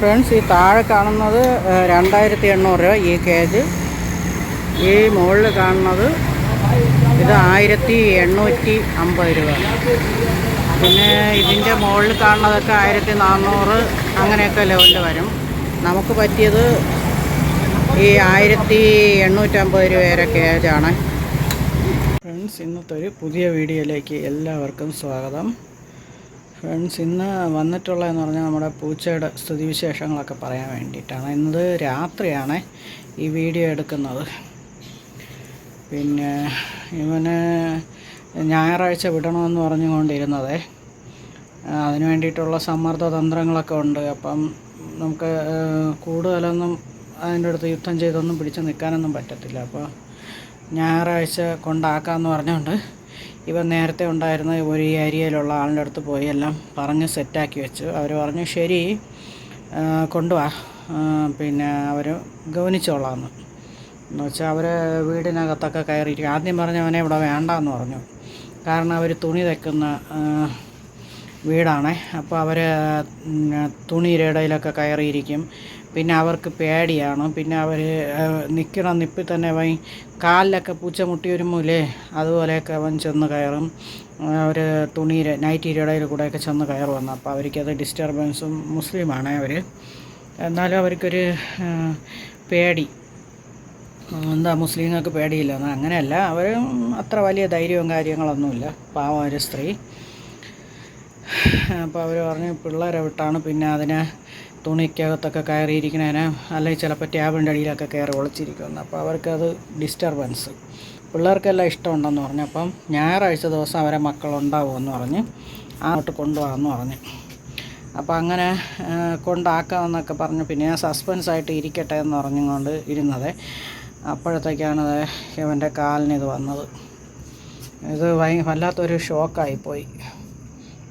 Friends ഈ താഴെ കാണുന്നത് രണ്ടായിരത്തി എണ്ണൂറ് രൂപ ഈ കേജ് ഈ മുകളിൽ കാണുന്നത് ഇത് ആയിരത്തി എണ്ണൂറ്റി അമ്പത് രൂപ. പിന്നെ ഇതിന്റെ മുകളിൽ കാണുന്നതൊക്കെ ആയിരത്തി നാന്നൂറ് അങ്ങനെയൊക്കെ ലെവലിൽ വരും. നമുക്ക് പറ്റിയത് ഈ ആയിരത്തി എണ്ണൂറ്റമ്പത് രൂപ വരെ കേജാണ് ഫ്രണ്ട്സ് ഇന്നത്തെ ഒരു പുതിയ വീഡിയോയിലേക്ക് എല്ലാവർക്കും സ്വാഗതം. ഫ്രണ്ട്സ് ഇന്ന് വന്നിട്ടുള്ളതെന്ന് പറഞ്ഞാൽ നമ്മുടെ പൂച്ചയുടെ സ്ഥിതിവിശേഷങ്ങളൊക്കെ പറയാൻ വേണ്ടിയിട്ടാണ്. ഇന്നത് രാത്രിയാണ് ഈ വീഡിയോ എടുക്കുന്നത്. പിന്നെ ഇവന് ഞായറാഴ്ച വിടണമെന്ന് പറഞ്ഞുകൊണ്ടിരുന്നതേ. അതിന് വേണ്ടിയിട്ടുള്ള സമ്മർദ്ദ തന്ത്രങ്ങളൊക്കെ ഉണ്ട്. അപ്പം നമുക്ക് കൂടുതലൊന്നും അതിന്റെ അടുത്ത് യുദ്ധം ചെയ്തൊന്നും പിടിച്ച് നിൽക്കാനൊന്നും പറ്റത്തില്ല. അപ്പോൾ ഞായറാഴ്ച കൊണ്ടാക്കാമെന്ന് പറഞ്ഞുകൊണ്ട് ഇവൻ നേരത്തെ ഉണ്ടായിരുന്ന ഒരു ഏരിയയിലുള്ള ആളിന്റെ അടുത്ത് പോയി എല്ലാം പറഞ്ഞ് സെറ്റാക്കി വെച്ചു. അവർ പറഞ്ഞു ശരി കൊണ്ടുവാ. പിന്നെ അവർ ഗവനിച്ചോളാന്ന് എന്ന് വെച്ചാൽ അവർ വീടിനകത്തൊക്കെ കയറിയിരിക്കും. ആദ്യം പറഞ്ഞ അവനെ വേണ്ട എന്ന് പറഞ്ഞു. കാരണം അവർ തുണി തയ്ക്കുന്ന വീടാണേ. അപ്പോൾ അവർ തുണിയുടെ ഇടയിലൊക്കെ കയറിയിരിക്കും. പിന്നെ അവർക്ക് പേടിയാണ്. പിന്നെ അവർ നിൽക്കണ നിപ്പിൽ തന്നെ വൈ കാലിലൊക്കെ പൂച്ച മുട്ടി വരുമ്പോലെ അതുപോലെയൊക്കെ അവൻ ചെന്ന് കയറും. അവർ തുണിയുടെ നൈറ്റിയുടെ ഇടയിൽ കൂടെയൊക്കെ ചെന്ന് കയറും വന്നു അപ്പോൾ അവർക്കത് ഡിസ്റ്റർബൻസും മുസ്ലിമാണ് അവർ എന്നാലും അവർക്കൊരു പേടി. എന്താ മുസ്ലിങ്ങൾക്ക് പേടിയില്ല അങ്ങനെയല്ല. അവർ അത്ര വലിയ ധൈര്യവും കാര്യങ്ങളൊന്നുമില്ല. പാവം ഒരു സ്ത്രീ. അപ്പോൾ അവർ പറഞ്ഞു പിള്ളേരെ വിട്ടാണ് പിന്നെ അതിനെ തുണിക്കകത്തൊക്കെ കയറിയിരിക്കുന്നതിന് അല്ലെങ്കിൽ ചിലപ്പോൾ ടാബിന്റെ അടിയിലൊക്കെ കയറി ഒളിച്ചിരിക്കുന്നു അപ്പോൾ അവർക്കത് ഡിസ്റ്റർബൻസ് പിള്ളേർക്കെല്ലാം ഇഷ്ടമുണ്ടെന്ന് പറഞ്ഞു. അപ്പം ഞായറാഴ്ച ദിവസം അവരെ മക്കളുണ്ടാവുമെന്ന് പറഞ്ഞ് അങ്ങോട്ട് കൊണ്ടുപോകാമെന്ന് പറഞ്ഞു. അപ്പോൾ അങ്ങനെ കൊണ്ടാക്കാമെന്നൊക്കെ പറഞ്ഞു. പിന്നെ ഞാൻ സസ്പെൻസ് ആയിട്ട് ഇരിക്കട്ടെ എന്ന് പറഞ്ഞുകൊണ്ട് ഇരുന്നത്. അപ്പോഴത്തേക്കാണ് ഇവന്റെ കാലിന് ഇത് വന്നത്. ഇത് ഭയ വല്ലാത്തൊരു ഷോക്കായിപ്പോയി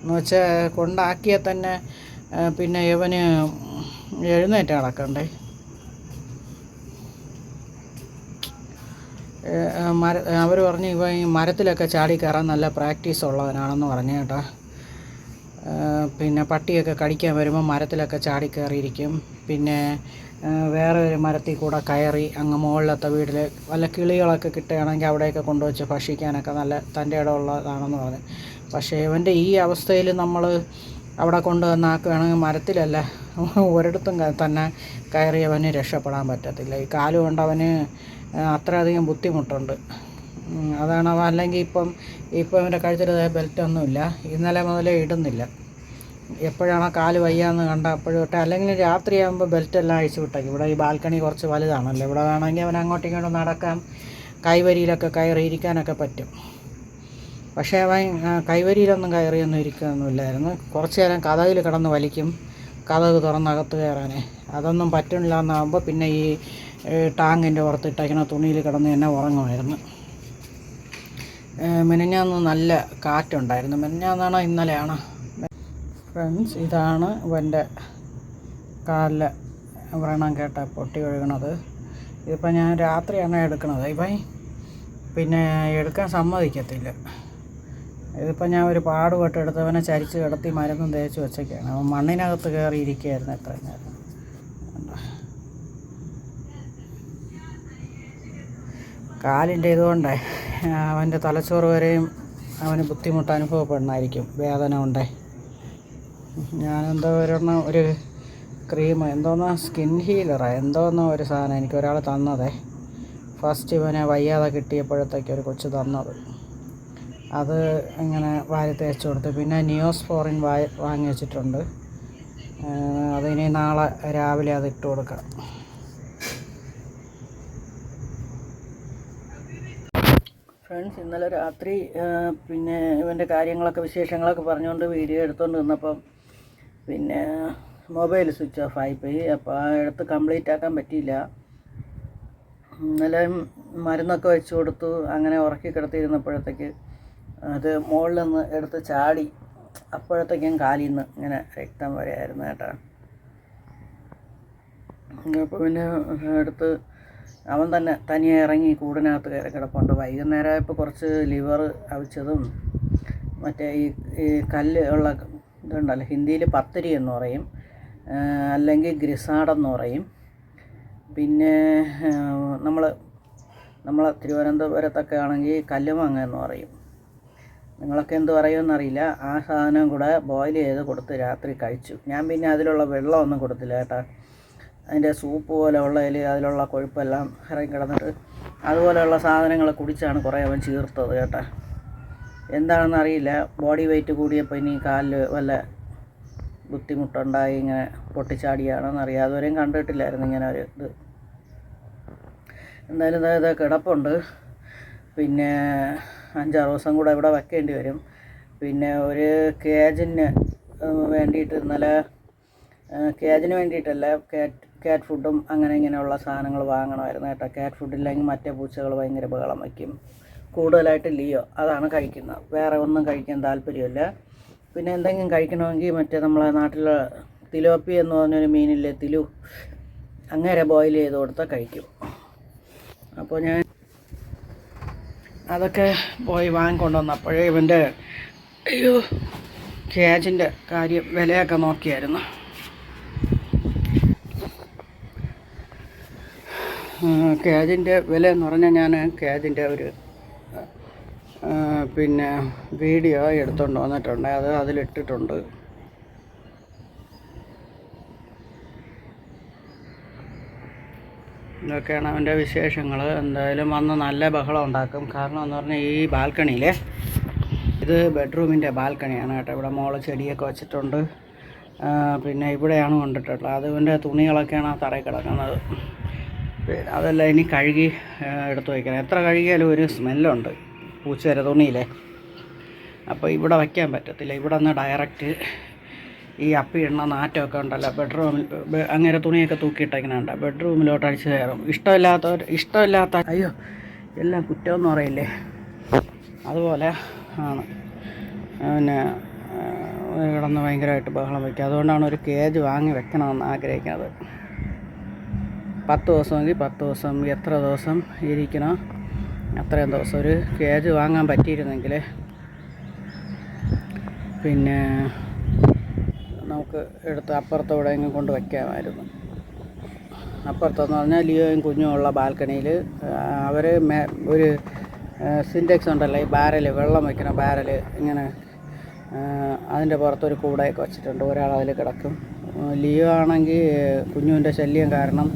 എന്ന് വെച്ചാൽ കൊണ്ടാക്കിയാൽ തന്നെ പിന്നെ ഇവന് എഴുന്നേറ്റ് നടക്കണ്ടേ ഏ, മര അവർ പറഞ്ഞു ഇവൻ ഈ മരത്തിലൊക്കെ ചാടി കയറാൻ നല്ല പ്രാക്ടീസ് ഉള്ളവനാണെന്ന് പറഞ്ഞു കേട്ടോ. പിന്നെ പട്ടിയൊക്കെ കടിക്കാൻ വരുമ്പോൾ മരത്തിലൊക്കെ ചാടി കയറിയിരിക്കും. പിന്നെ വേറെ ഒരു മരത്തിൽ കൂടെ കയറി അങ്ങ് മുകളിലത്തെ വീട്ടിൽ വല്ല കിളികളൊക്കെ കിട്ടുകയാണെങ്കിൽ അവിടെയൊക്കെ കൊണ്ടുവച്ച് ഭക്ഷിക്കാനൊക്കെ നല്ല തന്റെ ഇടമുള്ളതാണെന്ന് പറഞ്ഞു. പക്ഷേ ഇവന്റെ ഈ അവസ്ഥയിൽ നമ്മൾ അവിടെ കൊണ്ടുവന്നാക്കുകയാണെങ്കിൽ മരത്തിലല്ല? ഒരിടത്തും തന്നെ കയറി അവന് രക്ഷപ്പെടാൻ പറ്റത്തില്ല. ഈ കാൽ കൊണ്ട് അവന് അത്രയധികം ബുദ്ധിമുട്ടുണ്ട്. അതാണ് അവ അല്ലെങ്കിൽ ഇപ്പം ഇപ്പം അവന്റെ കഴുത്തിൽ ബെൽറ്റൊന്നുമില്ല. ഇന്നലെ മുതലേ ഇടുന്നില്ല. എപ്പോഴാണോ കാൽ വയ്യാന്ന് കണ്ട അപ്പോഴും ഇട്ടെ അല്ലെങ്കിൽ രാത്രിയാകുമ്പോൾ ബെൽറ്റെല്ലാം അഴിച്ചു വിട്ടേക്കും. ഇവിടെ ഈ ബാൽക്കണി കുറച്ച് വലുതാണല്ലോ. ഇവിടെ വേണമെങ്കിൽ അവൻ അങ്ങോട്ടും ഇങ്ങോട്ടും നടക്കാം. കൈവരിയിലൊക്കെ കയറി ഇരിക്കാനൊക്കെ പറ്റും. പക്ഷേ അവൻ കൈവരിയിലൊന്നും കയറിയൊന്നും ഇരിക്കുകയൊന്നുമില്ലായിരുന്നു കുറച്ച് നേരം കഥകിൽ കിടന്ന് വലിക്കും. കഥക് തുറന്നകത്ത് കയറാനേ. അതൊന്നും പറ്റണില്ല എന്നാകുമ്പോൾ പിന്നെ ഈ ടാങ്കിന്റെ പുറത്തിട്ടേക്കണ തുണിയിൽ കിടന്ന് തന്നെ ഉറങ്ങുമായിരുന്നു. മിനിഞ്ഞാന്ന് നല്ല കാറ്റുണ്ടായിരുന്നു. മിനിഞ്ഞാന്നാണോ ഇന്നലെയാണോ? ഫ്രണ്ട്സ് ഇതാണ് ഇവന്റെ കാലിൽ വ്രണം കേട്ട പൊട്ടി ഒഴുകണത്. ഇതിപ്പോൾ ഞാൻ രാത്രിയാണ് എടുക്കണത്? ഇപ്പം പിന്നെ എടുക്കാൻ സമ്മതിക്കത്തില്ല. ഇതിപ്പോൾ ഞാൻ ഒരു പാടുപെട്ട് എടുത്തവനെ ചരിച്ച് കിടത്തി മരുന്നും തേച്ച് വെച്ചൊക്കെയാണ്. അവൻ മണ്ണിനകത്ത് കയറി ഇരിക്കുകയായിരുന്നു എത്ര നേരം? കാലിന്റെ ഇതുകൊണ്ടേ അവന്റെ തലച്ചോറ് വരെയും അവന് ബുദ്ധിമുട്ട് അനുഭവപ്പെടണമായിരിക്കും വേദന ഉണ്ട് ഞാനെന്തോ ഒരെണ്ണം ഒരു ക്രീം എന്തോന്നോ സ്കിൻ ഹീലറാ എന്തോന്നോ ഒരു സാധനം എനിക്ക് ഒരാൾ തന്നതേ. ഫസ്റ്റ് ഇവനെ വയ്യാതെ കിട്ടിയപ്പോഴത്തേക്ക് ഒരു കൊച്ചു തന്നത്. അത് ഇങ്ങനെ വാരി തേച്ച് കൊടുത്ത് പിന്നെ നിയോസ്ഫോറിൻ വാ വാങ്ങി വെച്ചിട്ടുണ്ട്. അതിനി നാളെ രാവിലെ അത് ഇട്ട് കൊടുക്കാം. ഫ്രണ്ട്സ് ഇന്നലെ രാത്രി പിന്നെ ഇവന്റെ കാര്യങ്ങളൊക്കെ വിശേഷങ്ങളൊക്കെ പറഞ്ഞുകൊണ്ട് വീഡിയോ എടുത്തുകൊണ്ട് നിന്നപ്പം പിന്നെ മൊബൈൽ സ്വിച്ച് ഓഫ് ആയിപ്പോയി. അപ്പോൾ ആ എടുത്ത് കംപ്ലീറ്റ് ആക്കാൻ പറ്റിയില്ല. ഇന്നലെ മരുന്നൊക്കെ വെച്ച് കൊടുത്തു. അങ്ങനെ ഉറക്കി കിടത്തിയിരുന്നപ്പോഴത്തേക്ക് അത് മുകളിൽ നിന്ന് എടുത്ത് ചാടി അപ്പോഴത്തേക്കും കാലിൽ നിന്ന് ഇങ്ങനെ രക്തം വരെയായിരുന്നു കേട്ടോ. അപ്പോൾ പിന്നെ എടുത്ത് അവൻ തന്നെ തനിയെ ഇറങ്ങി കൂടിനകത്ത് കയറി കിടപ്പുണ്ട്. വൈകുന്നേരമായപ്പോൾ കുറച്ച് ലിവർ അവിച്ചതും മറ്റേ ഈ ഈ കല്ല് ഉള്ള ഇതുണ്ടല്ലോ ഹിന്ദിയിൽ പത്തിരി എന്ന് പറയും അല്ലെങ്കിൽ ഗ്രിസാടെന്ന് പറയും. പിന്നെ നമ്മൾ നമ്മളെ തിരുവനന്തപുരത്തൊക്കെ ആണെങ്കിൽ കല്ലുമാങ്ങ എന്ന് പറയും. നിങ്ങളൊക്കെ എന്ത് പറയുമെന്നറിയില്ല. ആ സാധനം കൂടെ ബോയിൽ ചെയ്ത് കൊടുത്ത് രാത്രി കഴിച്ചു. ഞാൻ പിന്നെ അതിലുള്ള വെള്ളമൊന്നും കൊടുത്തില്ല കേട്ടോ. അതിന്റെ സൂപ്പ് പോലെ ഉള്ളതിൽ അതിലുള്ള കൊഴുപ്പെല്ലാം ഇറങ്ങി കിടന്നിട്ട് അതുപോലെയുള്ള സാധനങ്ങൾ കുടിച്ചാണ് കുറേ അവൻ ചീർത്തത് കേട്ടോ. എന്താണെന്ന് അറിയില്ല ബോഡി വെയിറ്റ് കൂടിയപ്പോൾ ഇനി കാലിൽ വല്ല ബുദ്ധിമുട്ടുണ്ടായി ഇങ്ങനെ പൊട്ടിച്ചാടിയാണെന്ന് അറിയാം അതുവരെയും കണ്ടിട്ടില്ലായിരുന്നു ഇങ്ങനെ ഒരു ഇത്. എന്തായാലും ഇത് കിടപ്പുണ്ട്. പിന്നെ അഞ്ചാറ് ദിവസം കൂടെ ഇവിടെ വെക്കേണ്ടി വരും. പിന്നെ ഒരു കേജിന് വേണ്ടിയിട്ട് ഇന്നലെ കേജിന് വേണ്ടിയിട്ടല്ല കാറ്റ് കാറ്റ് ഫുഡും അങ്ങനെ ഇങ്ങനെയുള്ള സാധനങ്ങൾ വാങ്ങണമായിരുന്നു കേട്ടോ. കാറ്റ് ഫുഡില്ലെങ്കിൽ മറ്റേ പൂച്ചകൾ ഭയങ്കര ബഹളം വയ്ക്കും. കൂടുതലായിട്ട് ലിയോ അതാണ് കഴിക്കുന്നത്. വേറെ ഒന്നും കഴിക്കാൻ താല്പര്യമില്ല. പിന്നെ എന്തെങ്കിലും കഴിക്കണമെങ്കിൽ മറ്റേ നമ്മളെ നാട്ടിലെ തിലോപ്പി എന്ന് പറഞ്ഞൊരു മീനില്ലേ തിലു അങ്ങനെ ബോയിൽ ചെയ്ത് കൊടുത്താൽ കഴിക്കും. അപ്പോൾ ഞാൻ അതൊക്കെ പോയി വാങ്ങിക്കൊണ്ടുവന്നു അപ്പോഴേ ഇവന്റെ അയ്യോ ക്യാജിന്റെ കാര്യം വിലയൊക്കെ നോക്കിയായിരുന്നു. ക്യാജിന്റെ വില എന്ന് പറഞ്ഞാൽ ഞാൻ ക്യാജിന്റെ ഒരു പിന്നെ വീഡിയോ എടുത്തുകൊണ്ട് വന്നിട്ടുണ്ട്. അത് അതിലിട്ടിട്ടുണ്ട്. ഇതൊക്കെയാണ് അവന്റെ വിശേഷങ്ങൾ എന്തായാലും വന്ന് നല്ല ബഹളം ഉണ്ടാക്കും. കാരണം എന്ന് പറഞ്ഞാൽ ഈ ബാൽക്കണിയിൽ ഇത് ബെഡ്റൂമിന്റെ ബാൽക്കണിയാണ് കേട്ടോ. ഇവിടെ മോൾ ചെടിയൊക്കെ വെച്ചിട്ടുണ്ട്. പിന്നെ ഇവിടെയാണ് കൊണ്ടിട്ടുള്ളത്. അത് ഇവന്റെ തുണികളൊക്കെയാണ് ആ തറയിൽ കിടക്കുന്നത്. അതെല്ലാം ഇനി കഴുകി എടുത്ത് വയ്ക്കണം. എത്ര കഴുകിയാലും ഒരു സ്മെല്ലുണ്ട് പൂച്ചേര തുണിയിലെ. അപ്പോൾ ഇവിടെ വയ്ക്കാൻ പറ്റത്തില്ല. ഇവിടെ നിന്ന് ഡയറക്റ്റ് ഈ അപ്പി ഇടുന്ന നാറ്റമൊക്കെ ഉണ്ടല്ലോ ബെഡ്റൂമിൽ അങ്ങനെ തുണിയൊക്കെ തൂക്കിയിട്ടേക്കുന്നുണ്ട് ബെഡ്റൂമിലോട്ട് അടിച്ചു കയറും. ഇഷ്ടമില്ലാത്തവർ ഇഷ്ടമില്ലാത്ത അയ്യോ എല്ലാം കുറ്റമെന്ന് പറയില്ലേ? അതുപോലെ ആണ്. പിന്നെ കിടന്ന് ഭയങ്കരമായിട്ട് ബഹളം വയ്ക്കുക അതുകൊണ്ടാണ് ഒരു കേജ് വാങ്ങി വെക്കണമെന്ന് ആഗ്രഹിക്കുന്നത്. പത്ത് ദിവസമെങ്കിൽ പത്ത് ദിവസം എത്ര ദിവസം ഇരിക്കണോ? അത്രയും ദിവസം ഒരു കേജ് വാങ്ങാൻ പറ്റിയിരുന്നെങ്കിൽ. പിന്നെ നമുക്ക് എടുത്ത് അപ്പുറത്ത് എവിടെയെങ്കിലും കൊണ്ട് വയ്ക്കാമായിരുന്നു അപ്പുറത്തെന്ന് പറഞ്ഞാൽ ലിയോയും കുഞ്ഞും ഉള്ള ബാൽക്കണിയിൽ അവർ മേ ഒരു സിന്റെക്സ് ഉണ്ടല്ലോ ഈ ബാരൽ വെള്ളം വയ്ക്കണ ബാരൽ ഇങ്ങനെ അതിന്റെ പുറത്തൊരു കൂടയൊക്കെ വെച്ചിട്ടുണ്ട്. ഒരാൾ അതിൽ കിടക്കും. ലിയോ ആണെങ്കിൽ കുഞ്ഞുവിന്റെ ശല്യം കാരണം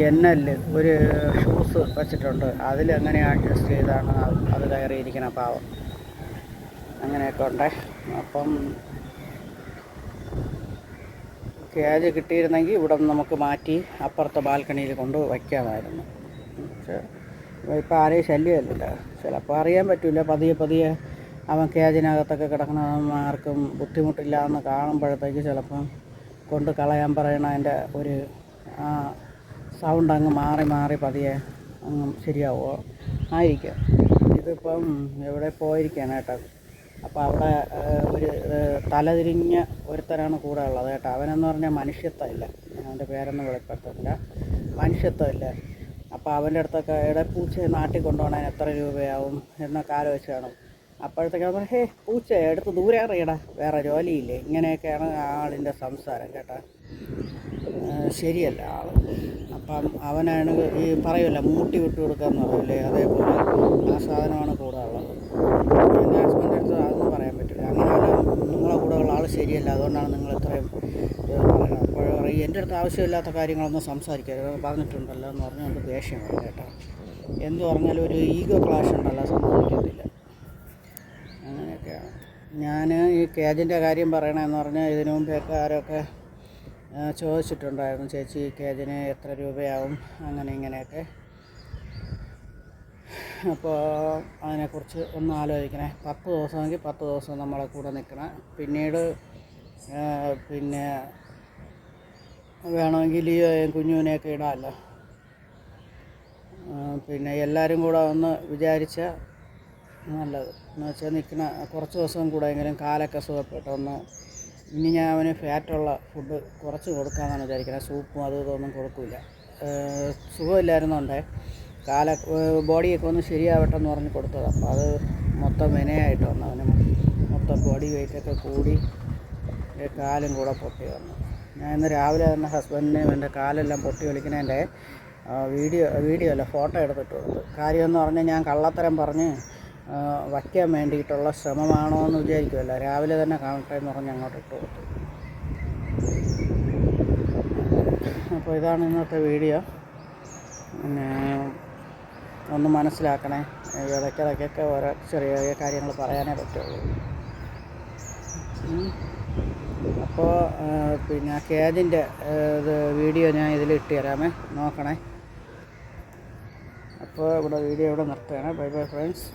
ജനലിൽ ഒരു ഷൂസ് വെച്ചിട്ടുണ്ട്. അതിൽ അങ്ങനെ അഡ്ജസ്റ്റ് ചെയ്താണ് അത് കയറിയിരിക്കണ പാവം. അങ്ങനെയൊക്കെ ഉണ്ടേ. അപ്പം കേജ് കിട്ടിയിരുന്നെങ്കിൽ ഇവിടെ നിന്ന് നമുക്ക് മാറ്റി അപ്പുറത്തെ ബാൽക്കണിയിൽ കൊണ്ട് വയ്ക്കാമായിരുന്നു. പക്ഷേ ഇപ്പം ആരെയും ശല്യമല്ല. ചിലപ്പോൾ അറിയാൻ പറ്റില്ല പതിയെ പതിയെ അവൻ ക്യാജിനകത്തൊക്കെ കിടക്കണ ആർക്കും ബുദ്ധിമുട്ടില്ല എന്ന് കാണുമ്പോഴത്തേക്ക് ചിലപ്പം കൊണ്ട് കളയാൻ പറയണ അതിന്റെ ഒരു ആ സൗണ്ട് അങ്ങ് മാറി മാറി പതിയെ അങ്ങ് ശരിയാവുമോ ആയിരിക്കും. ഇതിപ്പം എവിടെ പോയിരിക്കുകയാണ് കേട്ടോ അപ്പോൾ അവിടെ ഒരു തലതിരിഞ്ഞ ഒരുത്തരാണ് കൂടെ ഉള്ളത് കേട്ടോ. അവനെന്ന് പറഞ്ഞാൽ മനുഷ്യത്വമില്ല. അവന്റെ പേരൊന്നും വെളിപ്പെടുത്തില്ല മനുഷ്യത്വമില്ല. അപ്പോൾ അവന്റെ അടുത്തൊക്കെ എവിടെ പൂച്ചയെ നാട്ടിൽ കൊണ്ടുപോകണതിന് എത്ര രൂപയാവും എന്നൊക്കെ ആലോചിച്ച് കാണും. അപ്പോഴത്തേക്ക് അവൻ ഹേ പൂച്ച എടുത്ത് ദൂരെ അറിയടാ വേറെ ജോലിയില്ലേ? ഇങ്ങനെയൊക്കെയാണ് ആളിന്റെ സംസാരം കേട്ടോ. ശരിയല്ല ആൾ അപ്പം അവനാണ് ഈ പറയുമല്ലോ മൂട്ടി വിട്ടു കൊടുക്കാന്ന് പറയില്ലേ അതേപോലെ ആ സാധനമാണ് കൂടെ ഉള്ളത്. എന്റെ ഹസ്ബൻഡ് അതൊന്നും പറയാൻ പറ്റില്ല. അങ്ങനെയല്ല നിങ്ങളെ കൂടെയുള്ള ആൾ ശരിയല്ല. അതുകൊണ്ടാണ് നിങ്ങൾ ഇത്രയും ഇത് പറയുന്നത് അപ്പോൾ എന്റെ അടുത്ത് ആവശ്യമില്ലാത്ത കാര്യങ്ങളൊന്നും സംസാരിക്കരുത്. പറഞ്ഞിട്ടുണ്ടല്ലോ എന്ന് പറഞ്ഞാൽ ദേഷ്യം ദേഷ്യമാണ് കേട്ടോ. എന്ത് പറഞ്ഞാലും ഒരു ഈഗോ ക്ലാഷ് ഉണ്ടല്ലോ സംഭവിക്കത്തില്ല. അങ്ങനെയൊക്കെയാണ്. ഞാൻ ഈ കേജിന്റെ കാര്യം പറയണമെന്ന് പറഞ്ഞാൽ ഇതിനു മുമ്പേ ആരൊക്കെ ചോദിച്ചിട്ടുണ്ടായിരുന്നു. ചേച്ചി കേജിന് എത്ര രൂപയാവും? അങ്ങനെ ഇങ്ങനെയൊക്കെ. അപ്പോൾ അതിനെക്കുറിച്ച് ഒന്ന് ആലോചിക്കണേ. പത്ത് ദിവസമെങ്കിൽ പത്ത് ദിവസം നമ്മളെ കൂടെ നിൽക്കണം. പിന്നീട് പിന്നെ വേണമെങ്കിൽ ലിയോയും കുഞ്ഞുവിനെയൊക്കെ ഇടാമല്ലോ. പിന്നെ എല്ലാവരും കൂടെ ഒന്ന് വിചാരിച്ച നല്ലത്. എന്ന് വെച്ചാൽ നിൽക്കുന്ന കുറച്ച് ദിവസം കൂടെ എങ്കിലും കാലൊക്കെ സുഖപ്പെട്ട് ഒന്ന് ഇനി ഞാൻ അവന് ഫാറ്റുള്ള ഫുഡ് കുറച്ച് കൊടുക്കാമെന്നാണ് വിചാരിക്കുന്നത് സൂപ്പും അതും ഇതൊന്നും കൊടുക്കില്ല സുഖമില്ലായിരുന്നുണ്ടേ. കാല ബോഡിയൊക്കെ ഒന്ന് ശരിയാവട്ടെ എന്ന് പറഞ്ഞ് കൊടുത്തത്. അപ്പോൾ അത് മൊത്തം വിനയായിട്ട് വന്നു. അവന് മൊത്തം ബോഡി വെയിറ്റൊക്കെ കൂടി കാലും കൂടെ പൊട്ടി വന്നു. ഞാൻ ഇന്ന് രാവിലെ തന്നെ ഹസ്ബൻഡിനെയും എന്റെ കാലെല്ലാം പൊട്ടി വിളിക്കുന്നതിന്റെ വീഡിയോ വീഡിയോ അല്ല ഫോട്ടോ എടുത്തിട്ട് കൊടുത്തു കാര്യമെന്ന് പറഞ്ഞാൽ ഞാൻ കള്ളത്തരം പറഞ്ഞ് വയ്ക്കാൻ വേണ്ടിയിട്ടുള്ള ശ്രമമാണോ എന്ന് വിചാരിക്കുമല്ലോ രാവിലെ തന്നെ കാണട്ടെ എന്ന് പറഞ്ഞ് അങ്ങോട്ട് ഇട്ട് കൊടുത്തു. അപ്പോൾ ഇതാണ് ഇന്നത്തെ വീഡിയോ പിന്നെ ഒന്ന് മനസ്സിലാക്കണേ. ഇടയ്ക്കിടയ്ക്കൊക്കെ ഓരോ ചെറിയ ചെറിയ കാര്യങ്ങൾ പറയാനേ പറ്റുള്ളൂ. അപ്പോൾ പിന്നെ കേജിന്റെ ഇത് വീഡിയോ ഞാൻ ഇതിൽ ഇട്ട് തരാമേ. നോക്കണേ. അപ്പോൾ ഇവിടെ വീഡിയോ ഇവിടെ നിർത്തുകയാണ്. Bye bye friends.